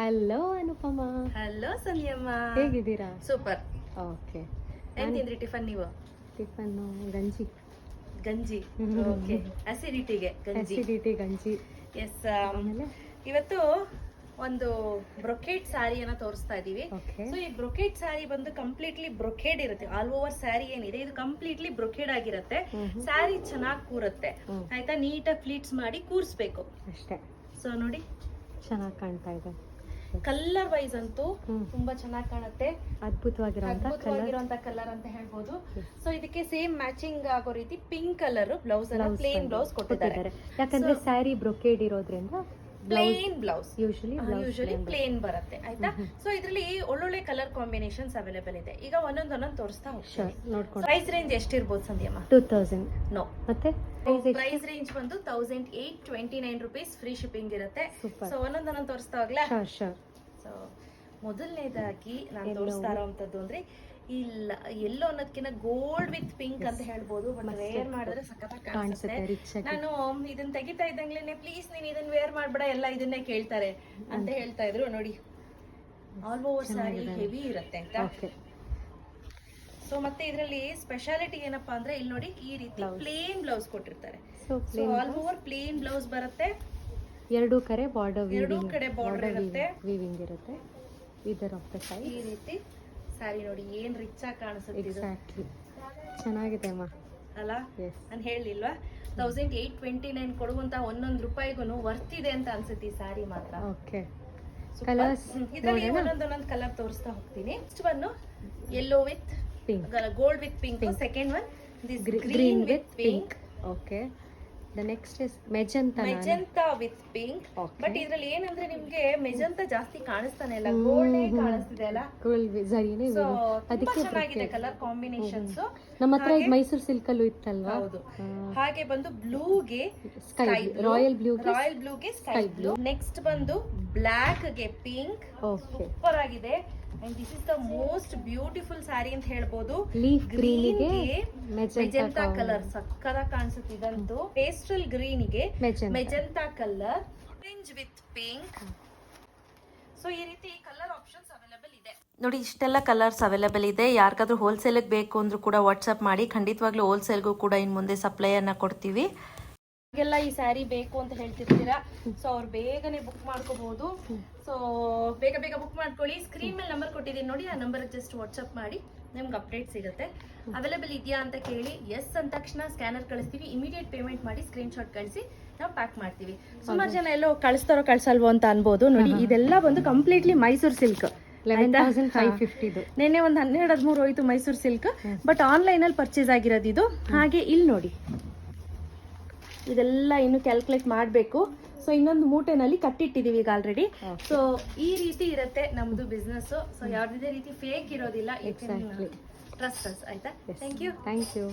Hello ಅನುಪಮ. Hello Sandhyamma ಹೇಗಿದ್ದೀರಾ? Super. Okay. ಏನ್ ತಿಂದ್ರಿ ಟಿಫನ್ ನೀವು? ಟಿಫನ್ ಗಂಜಿ. ಗಂಜಿ. ಓಕೆ. ಅಸಿಡಿಟಿಗೆ ಗಂಜಿ. ಅಸಿಡಿಟಿ ಗಂಜಿ. ಎಸ್ ಆಮೇಲೆ? ಇವತ್ತು ಒಂದು ಬ್ರೊಕೇಟ್ ಸ್ಯಾರಿಯನ್ನ ತೋರಿಸ್ತಾ ಇದೀವಿ. ಸೊ ಈ ಬ್ರೊಕೇಟ್ ಸ್ಯಾರಿ ಬಂದು ಕಂಪ್ಲೀಟ್ಲಿ ಬ್ರೊಕೇಡ್ ಇರುತ್ತೆ. ಆಲ್ ಓವರ್ ಸ್ಯಾರಿ ಏನಿದೆ ಇದು ಕಂಪ್ಲೀಟ್ಲಿ ಬ್ರೊಕೇಡ್ ಆಗಿರುತ್ತೆ. ಸ್ಯಾರಿ ಚೆನ್ನಾಗಿ ಕೂರುತ್ತೆ. ಆಯ್ತಾ? ನೀಟಾಗಿ ಫ್ಲೀಟ್ಸ್ ಮಾಡಿ ಕೂರಿಸ್ಬೇಕು. ಅಷ್ಟೇ. ಸೊ ನೋಡಿ. ಚೆನ್ನಾಗಿ ಕಾಣ್ತಾ ಇದೆ. ಕಲರ್ ವೈಸ್ ಅಂತೂ ತುಂಬಾ ಚೆನ್ನಾಗಿ ಕಾಣುತ್ತೆ. ಅದ್ಭುತವಾಗಿರುವಂತ ಕಲರ್ ಅಂತ ಹೇಳ್ಬೋದು. ಸೊ ಇದಕ್ಕೆ ಸೇಮ್ ಮ್ಯಾಚಿಂಗ್ ಆಗೋ ರೀತಿ ಪಿಂಕ್ ಕಲರ್ ಬ್ಲೌಸ್ ಅನ್ನ ಪ್ಲೇನ್ ಬ್ಲೌಸ್ ಕೊಟ್ಟಿದ್ದಾರೆ. ಯಾಕಂದ್ರೆ ಸ್ಯಾರಿ ಬ್ರೊಕೇಡ್ ಇರೋದ್ರಿಂದ plain blouse usually usually plain ಬರುತ್ತೆ ಆಯ್ತಾ? ಸೊ ಇದ್ರಲ್ಲಿ ಒಳ್ಳೊಳ್ಳೆ ಕಲರ್ ಕಾಂಬಿನೇಷನ್ಸ್ ಅವೈಲೇಬಲ್ ಇದೆ. ಈಗ ಒಂದೊಂದ್ ಒಂದೊಂದ್ ತೋರಿಸ್ತಾ ಹೋಗ್ತೀನಿ. ಪ್ರೈಸ್ ರೇಂಜ್ ಎಷ್ಟಿರ್ಬೋದು ಸಂಧ್ಯಮ್ಮ? ಟೂ ತೌಸಂಡ್ ನೋ ಮತ್ತೆ? ಪ್ರೈಸ್ ರೇಂಜ್ ಬಂದು thousand eight twenty nine rupees free shipping ಇರುತ್ತೆ. ಸೊ ಒಂದೊಂದ್ ಒಂದೊಂದ್ ತೋರಿಸ್ತಾ ಹೋಗ್ಲಾ? ಸೊ ಮೊದಲನೇದಾಗಿ ನಾನು. ತೋರಿಸ್ತಾ ಇರೋವಂಥದ್ದು ಅಂದ್ರೆ ಇಲ್ಲ ಎಲ್ಲೋ ಅನ್ನೋದಕ್ಕಿಂತ ಗೋಲ್ಡ್ ವಿತ್ ಪಿಂಕ್ ಅಂತ ಹೇಳ್ಬೋದು ಬಟ್ ವೇರ್ ಮಾಡಿದ್ರೆ ಸಖತ್ತಾಗಿ ಕಾಣಿಸುತ್ತೆ ನಾನು ಇದನ್ನ ತೆಗಿತಾ ಇದ್ದಂಗ್ಲೇನೆ ಪ್ಲೀಸ್ ನೀನ್ ಇದನ್ನ ವೇರ್ ಮಾಡ್ಬೇಡ ಎಲ್ಲ ಇದನ್ನೇ ಕೇಳ್ತಾರೆ ಅಂತ ಹೇಳ್ತಾ ಇದ್ರು. ನೋಡಿ ಆಲ್ ಓವರ್ ಸ್ಯಾರಿ ಹೆವಿ ಇರುತ್ತೆ ಅಂತ ಸೊ ಮತ್ತೆ ಇದರಲ್ಲಿ ಸ್ಪೆಷಾಲಿಟಿ ಏನಪ್ಪಾ ಅಂದ್ರೆ ಇಲ್ಲಿ ನೋಡಿ ಈ ರೀತಿ ಪ್ಲೇನ್ ಬ್ಲೌಸ್ ಕೊಟ್ಟಿರ್ತಾರೆ. ಆಲ್ ಓವರ್ ಪ್ಲೇನ್ ಬ್ಲೌಸ್ ಬರುತ್ತೆ. ಎರಡು ಕಡೆ ಬಾರ್ಡರ್ ಎರಡು ಕಡೆ ಬಾರ್ಡರ್ ಇರುತ್ತೆ. ವೀವಿಂಗ್ ಇರುತ್ತೆ. ಇದರ್ ಆಫ್ ದ ಸೈಡ್ ಈ ರೀತಿ ಸ್ಯಾರಿ ನೋಡಿ ಏನ್ ರಿಚ್ ಆಗಿ ಕಾಣಿಸುತ್ತೆ ಎಕ್ಸಾಕ್ಟ್ಲಿ ಚೆನ್ನಾಗಿದೆ ಅಮ್ಮ. ಅಲ್ಲ? ನಾನು ಹೇಳಿಲ್ವಾ ತೌಸಂಡ್ ಏಟ್ ಟ್ವೆಂಟಿ ನೈನ್ ಕೊಡುವಂತ ಒಂದೊಂದು ರೂಪಾಯಿಗೂ ವರ್ತ್ ಇದೆ ಅಂತ ಅನ್ಸುತ್ತೆ ಈ ಸ್ಯಾರಿ ಮಾತ್ರ. Okay colours Colours hmm. ಒಂದೊಂದು ಕಲರ್ ತೋರಿಸ್ತಾ ಹೋಗ್ತೀನಿ. Next one yellow with pink gold with pink. Second one this green with pink okay the next is magenta magenta with pink but ಇದ್ರಲ್ಲಿ ಏನಂದ್ರೆ ನಿಮ್ಗೆ ಮೆಜೆಂಟಾ ಜಾಸ್ತಿ ಕಾಣಿಸ್ತಾನೆ ಇಲ್ಲ ಗೋಲ್ಡ್ ಕಾಣಿಸ್ತಿದೆ ಅಲ್ಲ? ಸರಿನೇ ಅದಕ್ಕೆ ಚೆನ್ನಾಗಿದೆ ಕಲರ್ ಕಾಂಬಿನೇಷನ್ಸ್ ನಮ್ಮ ಹತ್ರ ಮೈಸೂರ್ ಮೈಸೂರು ಸಿಲ್ಕಲ್ಲೂ ಇತ್ತಲ್ವಾ? ಹೌದು. ಹಾಗೆ ಬಂದು ಬ್ಲೂಗೆ ಸ್ಕೈ ರಾಯಲ್ ಬ್ಲೂ ರಾಯಲ್ ಬ್ಲೂಗೆ ಸ್ಕೈ ಬ್ಲೂ ನೆಕ್ಸ್ಟ್ ಬಂದು ಬ್ಲಾಕ್ಗೆ ಪಿಂಕ್ ಸೂಪರ್ ಆಗಿದೆ. And this is the most beautiful sari ಅಂತ ಹೇಳ್ಬೋದು. ಗ್ರೀನ್ ಮೆಜೆಂಟಾ ಕಲರ್ ಸಕ್ಕದ ಕಾಣಿಸುತ್ತೆ ಇದಂತೂ pastel ಗ್ರೀನ್ಗೆ magenta magenta colour orange with pink so ಈ ರೀತಿ ಕಲರ್ ಆಪ್ಷನ್ಸ್ ಅವೈಲೇಬಲ್ ಇದೆ. ನೋಡಿ ಇಷ್ಟೆಲ್ಲ ಕಲರ್ಸ್ ಅವೈಲೇಬಲ್ ಇದೆ. ಯಾರಿಗಾದ್ರೂ ಹೋಲ್ಸೇಲಿಗೆ ಬೇಕು ಅಂದ್ರೂ ಕೂಡ ವಾಟ್ಸಪ್ ಮಾಡಿ. ಖಂಡಿತವಾಗ್ಲೂ ಹೋಲ್ಸೇಲ್ಗೂ ಕೂಡ ಇನ್ನು ಮುಂದೆ ಸಪ್ಲೈಯನ್ನು ಕೊಡ್ತೀವಿ. ಎಲ್ಲ ಈ ಸ್ಯಾರಿ ಬೇಕು ಅಂತ ಹೇಳ್ತಿರ್ತೀರಾ? ಸೊ ಅವ್ರು ಬೇಗನೆ ಬುಕ್ ಮಾಡ್ಕೋಬಹುದು ಸೊ ಬೇಗ ಬೇಗ ಬುಕ್ ಮಾಡ್ಕೊಳ್ಳಿ. ಸ್ಕ್ರೀನ್ ಮೇಲೆ ನಂಬರ್ ಕೊಟ್ಟಿದ್ದೀನಿ ನೋಡಿ ಆ ನಂಬರ್ ಜಸ್ಟ್ ವಾಟ್ಸಪ್ ಮಾಡಿ. ನಿಮ್ಗೆ ಅಪ್ಡೇಟ್ ಸಿಗುತ್ತೆ ಅವೈಲೇಬಲ್ ಇದೆಯಾ ಅಂತ ಕೇಳಿ ಎಸ್ ಅಂದ ತಕ್ಷಣ ಸ್ಕ್ಯಾನರ್ ಕಳಿಸ್ತೀವಿ. ಇಮಿಡಿಯೇಟ್ ಪೇಮೆಂಟ್ ಮಾಡಿ ಸ್ಕ್ರೀನ್ ಶಾಟ್ ಕಳಿಸಿ ನಾವು ಪ್ಯಾಕ್ ಮಾಡ್ತೀವಿ. ಸುಮಾರು ಜನ ಎಲ್ಲೋ ಕಳಿಸ್ತಾರೋ ಕಳ್ಸಲ್ವೋ ಅಂತ ಅನ್ಬೋದು. ನೋಡಿ ಇದೆಲ್ಲ ಬಂದು ಕಂಪ್ಲೀಟ್ಲಿ ಮೈಸೂರು ಸಿಲ್ಕ್ ನಿನ್ನೆ ಒಂದು ಹನ್ನೆರಡು ಹದಿಮೂರು ಹೋಯ್ತು ಮೈಸೂರು ಸಿಲ್ಕ್ ಬಟ್ ಆನ್ಲೈನ್ ಅಲ್ಲಿ ಪರ್ಚೇಸ್ ಆಗಿರೋದು ಇದು. ಹಾಗೆ ಇಲ್ಲಿ ನೋಡಿ. ಇದೆಲ್ಲ ಇನ್ನು ಕ್ಯಾಲ್ಕುಲೇಟ್ ಮಾಡಬೇಕು. ಸೊ ಇನ್ನೊಂದು ಮೂಟೆನಲ್ಲಿ ಕಟ್ಟಿಟ್ಟಿದೀವಿ ಈಗ ಆಲ್ರೆಡಿ. ಸೊ ಈ ರೀತಿ ಇರುತ್ತೆ ನಮ್ದು ಬಿಸ್ನೆಸ್ ಸೊ ಯಾವುದೇ ರೀತಿ ಫೇಕ್ ಇರೋದಿಲ್ಲ. ಎಕ್ಸಾಕ್ಟ್ಲಿ ಟ್ರಸ್ಟ್ ಆಯ್ತಾ? Thank you thank you